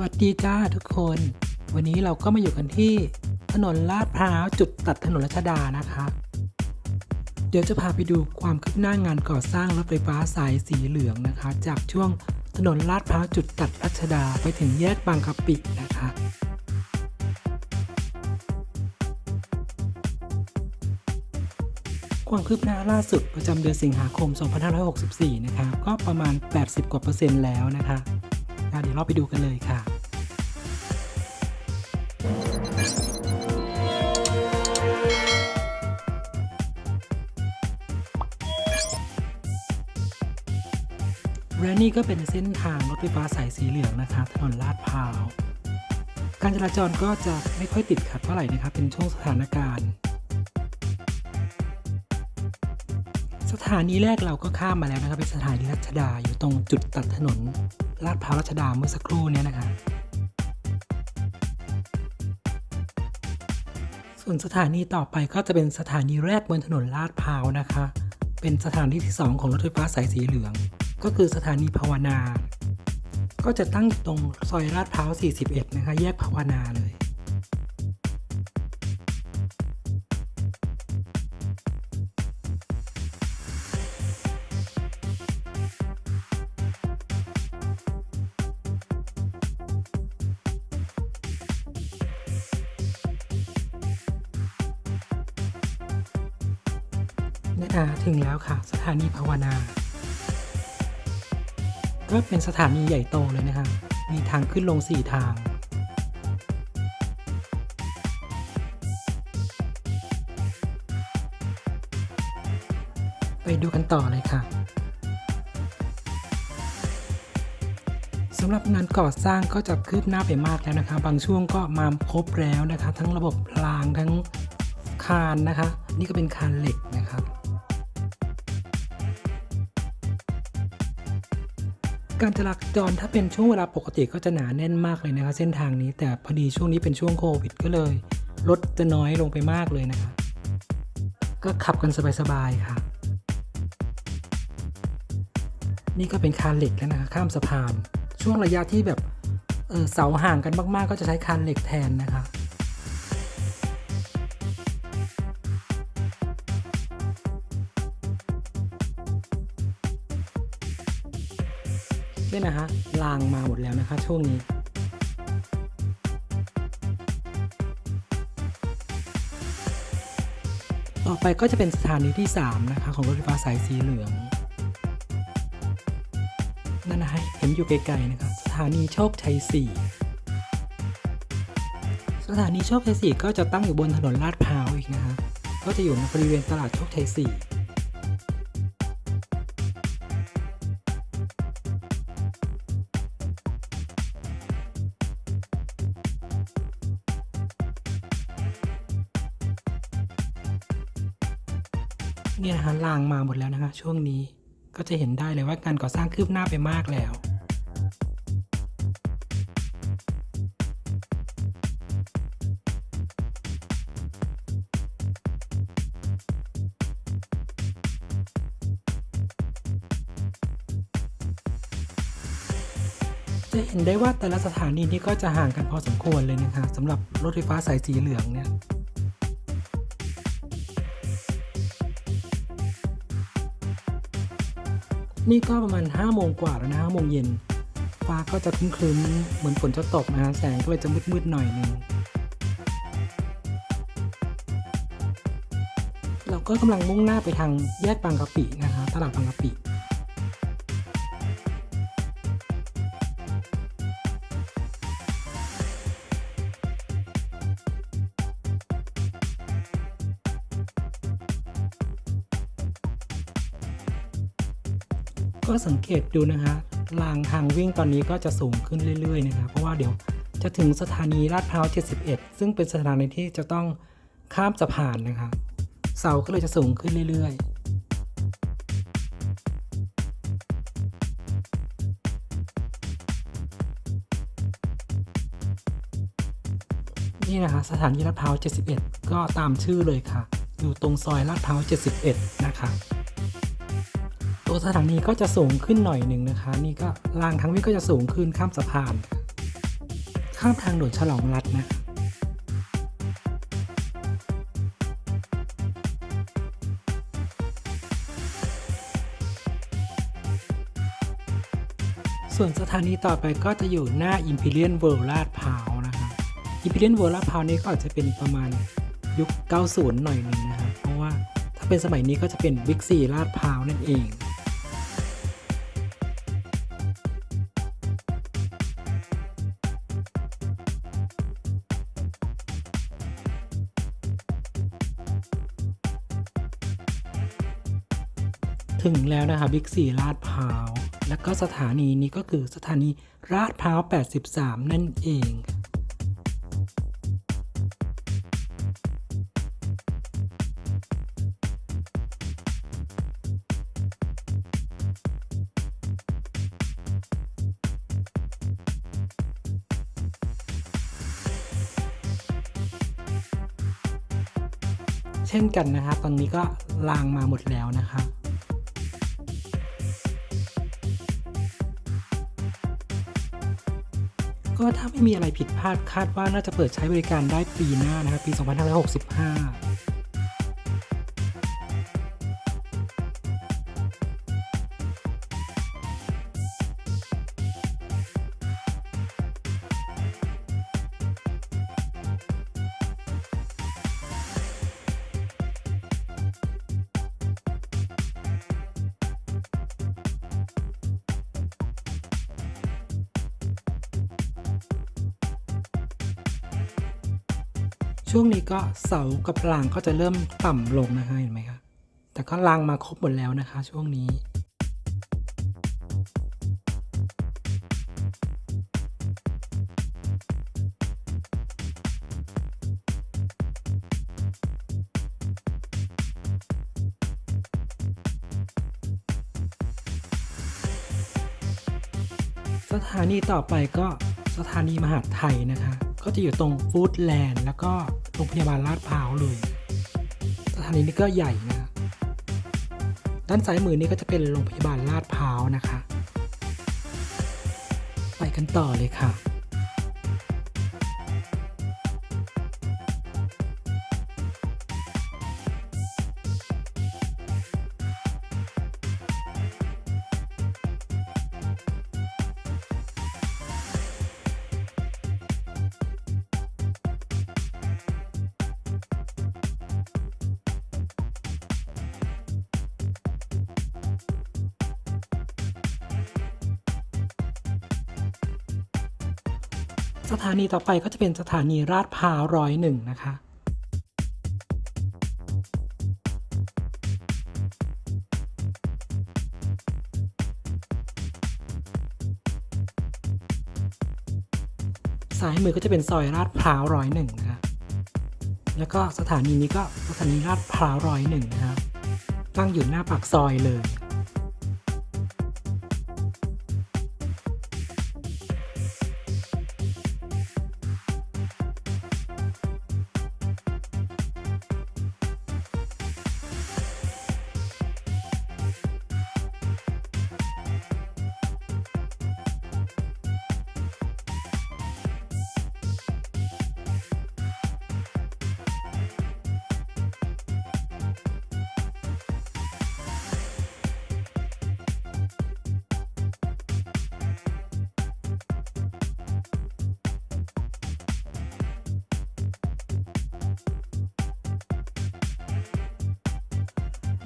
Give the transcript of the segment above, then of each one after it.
วัสดีจ้าทุกคน วันนี้เราก็มาอยู่กันที่ถนนลาดพร้าวจุดตัดถนนรัชดานะคะ เดี๋ยวจะพาไปดูความคืบหน้างานก่อสร้างรถไฟฟ้าสายสีเหลืองนะคะ จากช่วงถนนลาดพร้าวจุดตัดรัชดาไปถึงแยกบางกะปินะคะความคืบหน้าล่าสุดประจำเดือนสิงหาคม 2564 นะคะ ก็ประมาณ 80 กว่าเปอร์เซ็นต์แล้วนะคะ อะเดี๋ยวเราไปดูกันเลยค่ะและนี่ก็เป็นเส้นทางรถไฟฟ้าสายสีเหลืองนะคะ ถนนลาดพร้าว การจราจรก็จะไม่ค่อยติดขัดเท่าไหร่นะครับเป็นช่วงสถานการณ์ สถานีแรกเราก็ข้ามมาแล้วนะครับเป็นสถานีรัชดาอยู่ตรงจุดตัดถนน ลาดพร้าวรัชดาเมื่อสักครู่เนี้นะคะ ส่วนสถานีต่อไปก็จะเป็นสถานีแรกบนถนนลาดพร้าวนะคะ เป็นสถานีที่ 2 ของรถไฟฟ้าสายสีเหลือง ก็คือสถานีภาวนา ก็จะตั้งตรงซอยลาดพร้าว41 นะคะ แยกภาวนาเลย นะคะถึงแล้วค่ะ สถานีภาวนา ก็เป็นสถานีใหญ่โตเลยนะคะ มีทางขึ้นลง4ทาง ไปดูกันต่อเลยค่ะสำหรับงานก่อสร้างก็จะคืบหน้าไปมากแล้วนะคะ บางช่วงก็มาครบแล้วนะคะ ทั้งระบบรางทั้งคานนะคะ นี่ก็เป็นคานเหล็กนะครับ การจราจรถ้าเป็นช่วงเวลาปกติก็จะหนาแน่นมากเลยนะคะเส้นทางนี้แต่พอดีช่วงนี้เป็นช่วงโควิดก็เลยรถจะน้อยลงไปมากเลยนะคะก็ขับกันสบายๆค่ะ นี่ก็เป็นคานเหล็กแล้วนะคะข้ามสะพาน ช่วงระยะที่แบบเออเสาห่างกันมากๆ ก็จะใช้คานเหล็กแทนนะคะ เนี่ยนะคะรางมาหมดแล้วนะคะช่วงนี้ต่อไปก็จะเป็นสถานีที่ 3 นะคะ ของรถไฟฟ้าสายสีเหลือง นั่นนะฮะเห็นอยู่ไกลๆนะครับสถานีโชคชัย 4 สถานีโชคชัย 4 ก็จะตั้งอยู่บนถนนลาดพร้าวอีกนะคะก็จะอยู่ในบริเวณตลาดโชคชัย 4 เนี่ยนะคะรางมาหมดแล้วนะคะช่วงนี้ก็จะเห็นได้เลยว่าการก่อสร้างคืบหน้าไปมากแล้วจะเห็นได้ว่าแต่ละสถานีนี้ก็จะห่างกันพอสมควรเลยนะคะสำหรับรถไฟฟ้าสายสีเหลืองเนี่ย นี่ก็ประมาณ5โมงกว่าแล้วนะห้าโมงเย็นฟ้าก็จะครึ้มๆเหมือนฝนจะตกนะฮะแสงก็เลยจะมืดๆหน่อยนึงเราก็กำลังมุ่งหน้าไปทางแยกบางกะปินะคะตลาดบางกะปิ ก็สังเกตดูนะคะรางทางวิ่งตอนนี้ก็จะสูงขึ้นเรื่อยๆนะคะเพราะว่าเดี๋ยวจะถึงสถานีลาดพร้าว 71 ซึ่งเป็นสถานีที่จะต้องข้ามสะพานนะคะ เสาก็เลยจะสูงขึ้นเรื่อยๆนี่นะคะสถานีลาดพร้าว 71 ก็ตามชื่อเลยค่ะ อยู่ตรงซอยลาดพร้าว 71 นะคะ ตัวสถานีก็จะสูงขึ้นหน่อยหนึ่งนะคะ นี่ก็รางทั้งวิ่งก็จะสูงขึ้นข้ามสะพาน ข้ามทางด่วนฉลองรัฐนะคะส่วนสถานีต่อไปก็จะอยู่หน้า Imperial World ลาดพร้าวนะคะ Imperial World ลาดพร้าวนี้ก็อาจจะเป็นประมาณยุค 90 หน่อยหนึ่งนะคะเพราะว่าถ้าเป็นสมัยนี้ก็จะเป็น Big C ลาดพร้าวนั่นเอง ถึงแล้วนะคะบิ๊กซีลาดพร้าว แล้วก็สถานีนี้ก็คือสถานีลาดพร้าว 83 นั่นเองเช่นกันนะคะตอนนี้ก็ลางมาหมดแล้วนะคะก็ ถ้าไม่มีอะไรผิดพลาดคาดว่าน่าจะเปิดใช้บริการได้ปีหน้านะครับปี 2565 ช่วงนี้ก็เสากับรางก็จะเริ่มต่ำลงนะคะเห็นไหมคะแต่ก็รางมาครบหมดแล้วนะคะ ช่วงนี้สถานีต่อไปก็สถานีมหาดไทยนะคะ ก็จะอยู่ตรงฟู้ดแลนด์แล้วก็ โรงพยาบาลลาดพร้าวเลย สถานีนี้ก็ใหญ่นะ ด้านซ้ายมือนี้ก็จะเป็นโรงพยาบาลลาดพร้าวนะคะ ไปกันต่อเลยค่ะ สถานีต่อไปก็จะเป็นสถานีราดพร้าวร้อยหนึ่งนะคะ ซ้ายมือก็จะเป็นซอยลาดพร้าวร้อยหนึ่งนะคะแล้วก็สถานีนี้ก็สถานีลาดพร้าวร้อยหนึ่งนะคะตั้งอยู่หน้าปากซอยเลย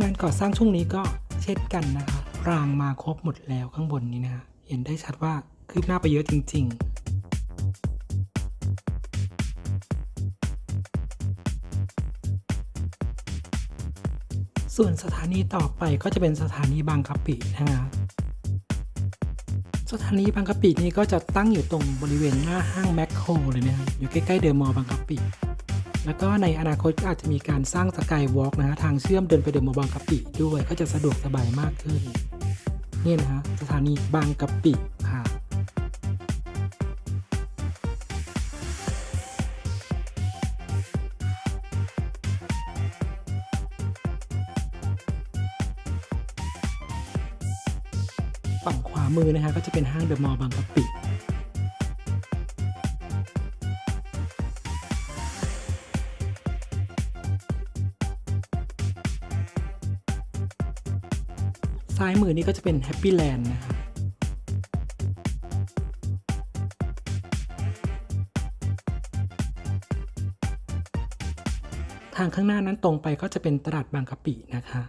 งานก่อสร้างช่วงนี้ก็เช่นกันนะคะ รางมาครบหมดแล้วข้างบนนี้นะคะเห็นได้ชัดว่าคืบหน้าไปเยอะจริง ๆส่วนสถานีต่อไปก็จะเป็นสถานีบางกะปินะคะสถานีบางกะปินี้ก็จะตั้งอยู่ตรงบริเวณหน้าห้างแมคโครเลยนะคะอยู่ใกล้ๆเดอะมอลล์บางกะปิ แล้วก็ในอนาคตก็อาจจะมีการสร้างสกายวอล์กนะฮะทางเชื่อมเดินไปเดินมาบางกะปิด้วยก็จะสะดวกสบายมากขึ้น นี่นะฮะสถานีบางกะปิค่ะฝั่งขวามือนะฮะก็จะเป็นห้างเดอะมอลล์บางกะปิายมือนี่ก็จะเป็นแฮปปี้แลนด์นะคะทางข้างหน้านั้นตรงไปก็จะเป็นตลาดบางกะปินะคะ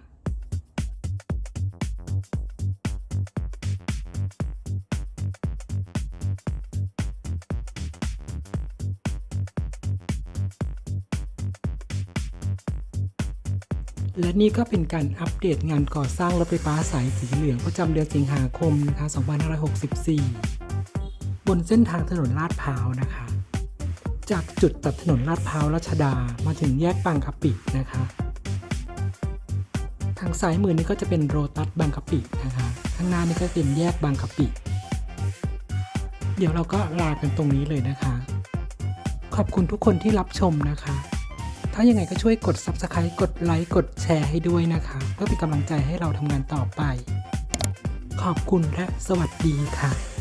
และนี่ก็เป็นการอัปเดตงานก่อสร้างรถไฟฟ้าสายสีเหลืองประจำเดือนสิงหาคมนะคะ 2564 บนเส้นทางถนนลาดพร้าวนะคะ จากจุดตัดถนนลาดพร้าวรัชดามาถึงแยกบางกะปินะคะ ทางซ้ายมือนี่ก็จะเป็นโรตัสบางกะปินะคะ ข้างหน้านี่ก็เป็นแยกบางกะปิ เดี๋ยวเราก็ลากันตรงนี้เลยนะคะ ขอบคุณทุกคนที่รับชมนะคะ ถ้ายังไงก็ช่วยกด Subscribe กดไลค์กดแชร์ให้ด้วยนะคะ เพื่อเป็นกำลังใจให้เราทำงานต่อไป ขอบคุณและสวัสดีค่ะ